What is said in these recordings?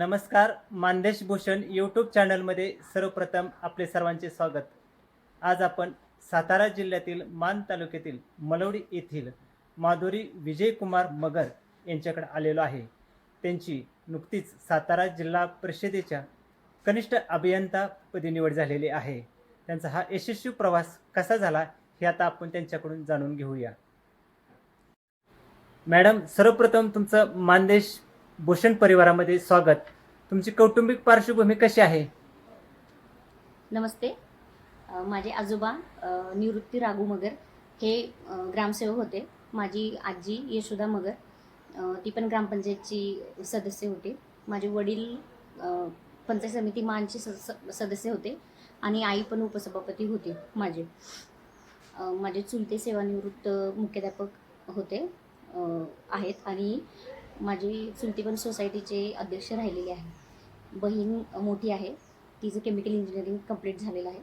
नमस्कार मानदेश भूषण यूट्यूब चॅनलमध्ये सर्वप्रथम आपले सर्वांचे स्वागत. आज आपण सातारा जिल्ह्यातील मान तालुक्यातील मलवडी येथील माधुरी विजयकुमार मगर यांच्याकडे आलेलो आहे. त्यांची नुकतीच सातारा जिल्हा परिषदेच्या कनिष्ठ अभियंतापदी निवड झालेली आहे. त्यांचा हा यशस्वी प्रवास कसा झाला हे आता आपण त्यांच्याकडून जाणून घेऊया. मॅडम सर्वप्रथम तुमचं मानदेश भूषण परिवारामध्ये स्वागत. तुमची कौटुंबिक पार्श्वभूमी कशी आहे? नमस्ते. माझे आजोबा निवृत्ती राघू मगर हे ग्रामसेवक होते. माझी आजी यशोदा मगर ती पण ग्रामपंचायतची सदस्य होते. माझे वडील पंचायत समिती मानचे स- सदस्य होते आणि आई पण उपसभापती होते माझे. माझे चुलते सेवानिवृत्त मुख्याध्यापक होते आहेत आणि माझी पण सोसायटीचे अध्यक्ष राहिलेले आहे. बहीण मोठी आहे. तिचं केमिकल इंजिनिअरिंग कंप्लीट झालेलं आहे.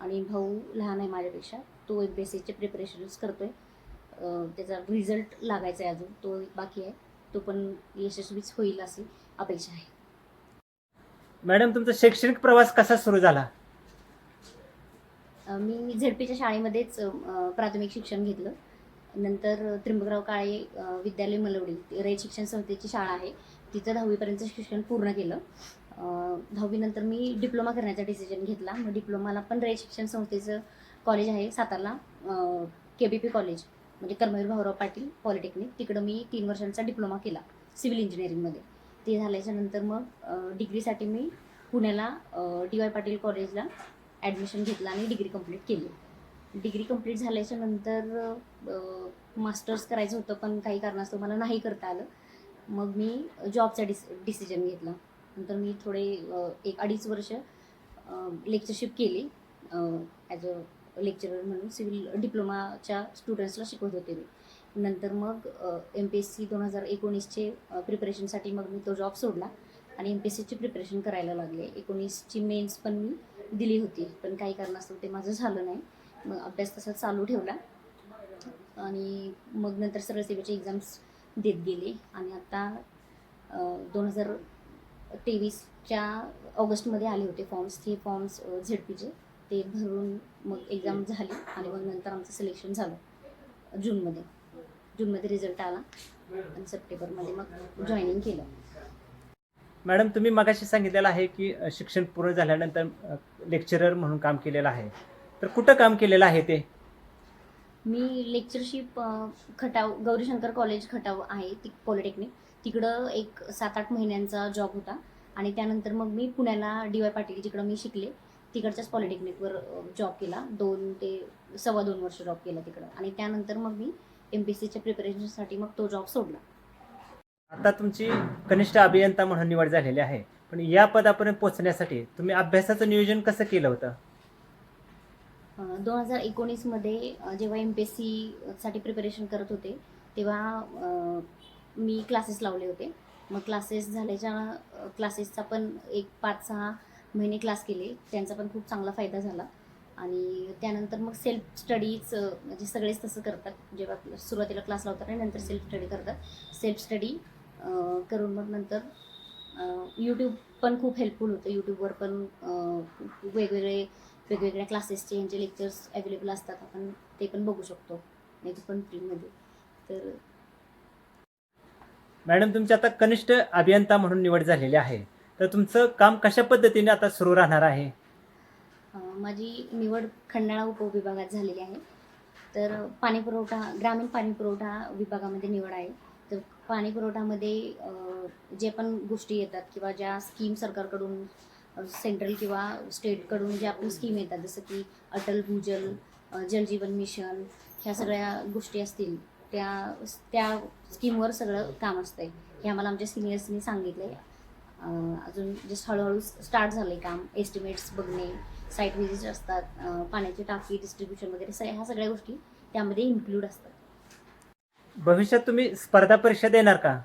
आणि भाऊ लहान आहे माझ्यापेक्षा. तो एम पी एस सीचे प्रिपरेशन्स करतो आहे त्याचा रिझल्ट लागायचा आहे अजून. तो बाकी आहे. तो पण यशस्वीच होईल अशी अपेक्षा आहे. मॅडम तुमचा शैक्षणिक प्रवास कसा सुरू झाला? मी झेडपीच्या शाळेमध्येच प्राथमिक शिक्षण घेतलं. नंतर त्र्यंबकराव काळे विद्यालय मलवडी रयत शिक्षण संस्थेची शाळा आहे. तिथं दहावीपर्यंत शिक्षण पूर्ण केलं. दहावीनंतर मी डिप्लोमा करण्याचा डिसिजन घेतला. मग डिप्लोमाला पण रयत शिक्षण संस्थेचं कॉलेज आहे सातारला. के बी पी कॉलेज म्हणजे कर्मवीर भाऊराव पाटील पॉलिटेक्निक तिकडं मी तीन वर्षांचा डिप्लोमा केला सिव्हिल इंजिनिअरिंगमध्ये ते झाल्याच्यानंतर मग डिग्रीसाठी मी पुण्याला डी वाय पाटील कॉलेजला ॲडमिशन घेतलं आणि डिग्री कंप्लीट केली. डिग्री कंप्लीट झाल्याच्यानंतर मास्टर्स करायचं होतं पण काही कारणास्तव मला नाही करता आलं. मग मी जॉबचा डिस डिसिजन घेतला. नंतर मी थोडे एक अडीच वर्ष लेक्चरशिप केली. ॲज अ लेक्चरर म्हणून सिव्हिल डिप्लोमाच्या स्टुडंट्सला शिकवत होते मी. नंतर मग एम पी एस सी दोन हजार एकोणीसचे प्रिपरेशनसाठी मग मी तो जॉब सोडला आणि एम पी एस सीची प्रिपरेशन करायला लागले. एकोणीसची मेन्स पण मी दिली होती पण काही कारणास्तव ते माझं झालं नाही. मग अभ्यास तसा चालू ठेवला. आणि मग नंतर सरळ सेवेचे एक्झाम्स देत गेले. आणि आता दोन हजार तेवीसच्या ऑगस्टमध्ये आले होते फॉर्म्स ते फॉर्म्स झेड पीचे ते भरून मग एक्झाम झाली. आणि मग नंतर आमचं सिलेक्शन झालं जूनमध्ये. जूनमध्ये रिझल्ट आला. आणि सप्टेंबरमध्ये मग जॉईनिंग केलं. मॅडम तुम्ही मगाशी सांगितलेलं आहे की शिक्षण पूर्ण झाल्यानंतर लेक्चरर म्हणून काम केलेलं आहे. तर कुठं काम केलेलं आहे ते? मी लेक्चरशिप खटाव गौरीशंकर कॉलेज खटाव आहे ती पॉलिटेक्निक. तिकडं एक सात आठ महिन्यांचा जॉब होता आणि त्यानंतर मग मी पुण्याला डी वाय पाटील जिकडं मी शिकले तिकडच्याच पॉलिटेक्निकवर जॉब केला. दोन ते सव्वा दोन वर्ष जॉब केला तिकडं. आणि त्यानंतर मग मी एम पी सीच्या प्रिपरेशनसाठी मग तो जॉब सोडला. आता तुमची कनिष्ठ अभियंता म्हणून निवड झालेली आहे. पण या पदापर्यंत पोहोचण्यासाठी तुम्ही अभ्यासाचं नियोजन कसं केलं होतं? दोन हजार एकोणीसमध्ये जेव्हा एम पी एस सीसाठी प्रिपरेशन करत होते तेव्हा मी क्लासेस लावले होते. मग क्लासेस झाल्याच्या क्लासेसचा पण एक पाच सहा महिने क्लास केले. त्यांचा पण खूप चांगला फायदा झाला. आणि त्यानंतर मग सेल्फ स्टडीच म्हणजे सगळेच तसं करतात. जेव्हा सुरुवातीला क्लास लावतात आणि नंतर सेल्फ स्टडी करतात. सेल्फ स्टडी करून मग नंतर यूट्यूब पण खूप हेल्पफुल होतं. यूट्यूबवर पण वेगवेगळे वेगवेगळ्या क्लासेसचे यांचे लेक्चर्स अवेलेबल असतात. आपण ते पण बघू शकतो. नाही पण फ्रीमध्ये तर मॅडम तुमची आता कनिष्ठ अभियंता म्हणून निवड झालेली आहे. तर तुमचं काम कशा पद्धतीने आता सुरू राहणार आहे? माझी निवड खंडाळा उपविभागात झालेली आहे. तर पाणी पुरवठा ग्रामीण पाणी पुरवठा विभागामध्ये निवड आहे. तर पाणी पुरवठामध्ये जे पण गोष्टी येतात किंवा ज्या स्कीम सरकारकडून सेंट्रल किंवा स्टेटकडून ज्या पण स्कीम येतात जसं की अटल भूजल जलजीवन मिशन ह्या सगळ्या गोष्टी असतील त्या त्या स्कीमवर सगळं काम असतंय. हे आम्हाला आमच्या सिनियर्सनी सांगितलं आहे अजून जस्ट हळूहळू स्टार्ट झालं आहे काम. एस्टिमेट्स बघणे साईट व्हिजिट असतात पाण्याची टाकी डिस्ट्रीब्युशन वगैरे सगळ्या ह्या सगळ्या गोष्टी त्यामध्ये इन्क्लूड असतात. भविष्यात तुम्ही स्पर्धा परीक्षा देणार का?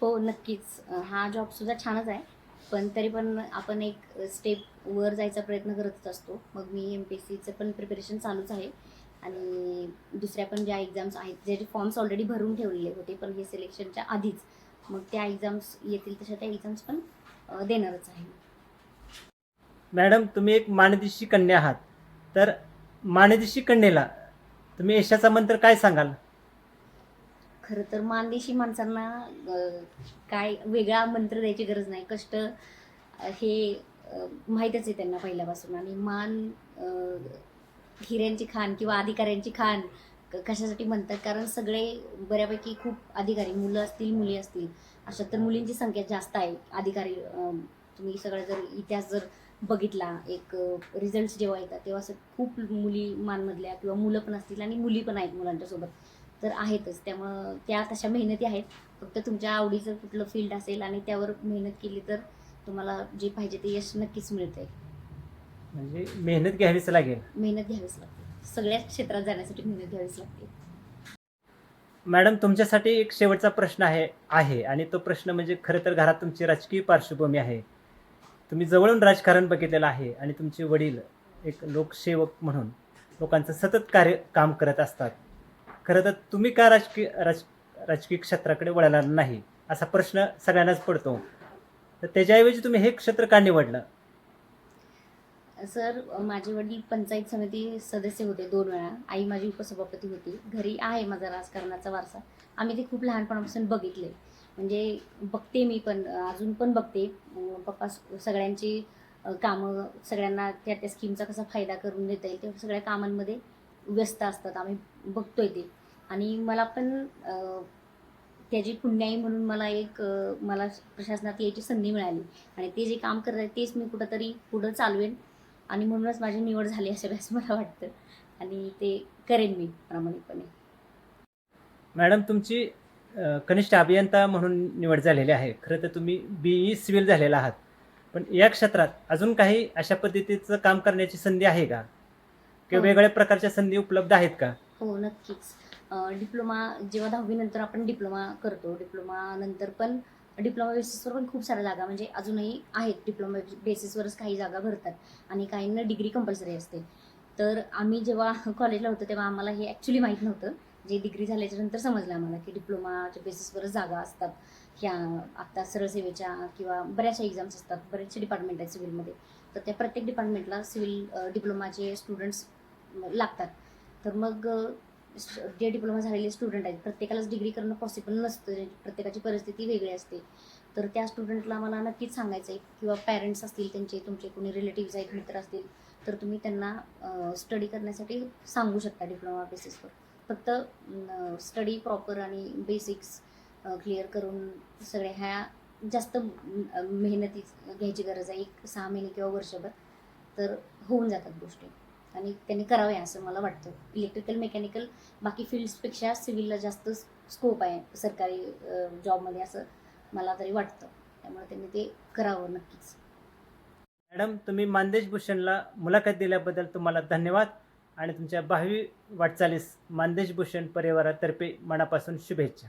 हो नक्कीच. हा जॉबसुद्धा छानच आहे. पण तरी पण आपण एक स्टेप वर जायचा प्रयत्न करतच असतो. मग मी एम पी एस सीचं पण प्रिपरेशन चालूच आहे. आणि दुसऱ्या पण ज्या एक्झाम्स आहेत ज्याचे फॉर्म्स ऑलरेडी भरून ठेवलेले होते पण हे सिलेक्शनच्या आधीच. मग त्या एक्झाम्स येतील तशा त्या एक्झाम्स पण देणारच आहे. मॅडम तुम्ही एक माणदेशी कन्या आहात. तर माणदेशी कन्येला तुम्ही यशाचा मंत्र काय सांगाल? खरं तर मानदेशी माणसांना काय वेगळा मंत्र द्यायची गरज नाही. कष्ट हे माहीतच आहे त्यांना पहिल्यापासून. आणि मान हिऱ्यांची खाण किंवा अधिकाऱ्यांची खाण कशासाठी म्हणतात? कारण सगळे बऱ्यापैकी खूप अधिकारी मुलं असतील मुली असतील. अशा तर मुलींची संख्या जास्त आहे. अधिकारी तुम्ही सगळं जर इतिहास जर बघितला एक रिझल्ट जेव्हा येतात तेव्हा असं खूप मुली मानमधल्या किंवा मुलं पण असतील आणि मुली पण आहेत मुलांच्यासोबत तर आहेतच. त्यामुळं त्या तशा मेहनती आहेत. फक्त तुमच्या आवडीचं कुठलं फील्ड असेल आणि त्यावर मेहनत केली तर तुम्हाला जे पाहिजे ते यश नक्कीच मिळतंय. म्हणजे मेहनत घ्यावीच लागेल. मेहनत घ्यावीच लागते. सगळ्याच क्षेत्रात जाण्यासाठी मेहनत घ्यावीच लागते. मॅडम तुमच्यासाठी एक शेवटचा प्रश्न आहे आहे आणि तो प्रश्न म्हणजे खरं तर घरात तुमची राजकीय पार्श्वभूमी आहे. तुम्ही जवळून राजकारण बघितलेलं आहे आणि तुमचे वडील एक लोकसेवक म्हणून लोकांचं सतत कार्य काम करत असतात. खरं तर तुम्ही का राजकीय राज राजकीय क्षेत्राकडे वळाला नाही? असा प्रश्न सगळ्यांनाच पडतो. तर त्याच्याऐवजी तुम्ही हे क्षेत्र का निवडलं? सर माझे वडील पंचायत समिती सदस्य होते दोन वेळा. आई माझी उपसभापती होती. घरी आहे माझा राजकारणाचा वारसा. आम्ही ते खूप लहानपणापासून बघितले. म्हणजे बघते मी पण. अजून पण बघते. पप्पा सगळ्यांची कामं सगळ्यांना त्या त्या स्कीमचा कसा फायदा करून देता येईल त्या सगळ्या कामांमध्ये व्यस्त असतात. आम्ही बघतोय ते. आणि मला पण त्याची पुण्याई म्हणून मला एक मला प्रशासनात यायची संधी मिळाली. आणि ते जे काम करत आहे तेच मी कुठंतरी पुढं चालवेन. आणि म्हणूनच माझी निवड झाली असेल असं मला वाटतं. आणि ते करेन मी प्रामाणिकपणे. मॅडम तुमची कनिष्ठ अभियंता म्हणून निवड झालेली आहे. खरं तर तुम्ही बी ई सिव्हिल झालेला आहात. पण या क्षेत्रात अजून काही अशा पद्धतीचं काम करण्याची संधी आहे का? किंवा हो. वेगळ्या प्रकारच्या संधी उपलब्ध आहेत का? हो नक्कीच. डिप्लोमा जेव्हा दहावीनंतर आपण डिप्लोमा करतो डिप्लोमा नंतर पण डिप्लोमा बेसिसवर पण खूप साऱ्या जागा म्हणजे अजूनही आहेत. डिप्लोमा बेसिसवरच काही जागा भरतात आणि काहींना डिग्री कंपल्सरी असते. तर आम्ही जेव्हा कॉलेजला होतो तेव्हा आम्हाला हे ॲक्च्युली माहीत नव्हतं. जे डिग्री झाल्याच्यानंतर समजलं आम्हाला की डिप्लोमाच्या बेसिसवरच जागा असतात. ह्या आत्ता सरळ सेवेच्या किंवा बऱ्याचशा एक्झाम्स असतात बरेचसे डिपार्टमेंट आहेत सिव्हिलमध्ये. तर त्या प्रत्येक डिपार्टमेंटला सिव्हिल डिप्लोमाचे स्टुडंट्स लागतात. तर मग जे डिप्लोमा झालेले स्टुडंट आहेत प्रत्येकालाच डिग्री करणं पॉसिबल नसतं. प्रत्येकाची परिस्थिती वेगळी असते. तर त्या स्टुडंटला मला नक्कीच सांगायचं आहे किंवा पॅरेंट्स असतील त्यांचे तुमचे कोणी रिलेटिव्ज आहेत मित्र असतील तर तुम्ही त्यांना स्टडी करण्यासाठी सांगू शकता डिप्लोमा बेसिसवर फक्त स्टडी प्रॉपर आणि बेसिक्स क्लिअर करून सगळ्या ह्या जास्त मेहनती घ्यायची गरज आहे. एक सहा महिने किंवा वर्षभर तर होऊन जातात गोष्टी. आणि त्यांनी करावे असं मला वाटतं. इलेक्ट्रिकल मेकॅनिकल बाकी फील्ड्सपेक्षा सिव्हिलला जास्त स्कोप आहे सरकारी जॉबमध्ये असं मला तरी वाटतं. त्यामुळे त्यांनी ते करावं नक्कीच. मॅडम तुम्ही मानदेश भूषणला मुलाखत दिल्याबद्दल तुम्हाला धन्यवाद आणि तुमच्या भावी वाटचालीस मानदेश भूषण परिवारातर्फे मनापासून शुभेच्छा.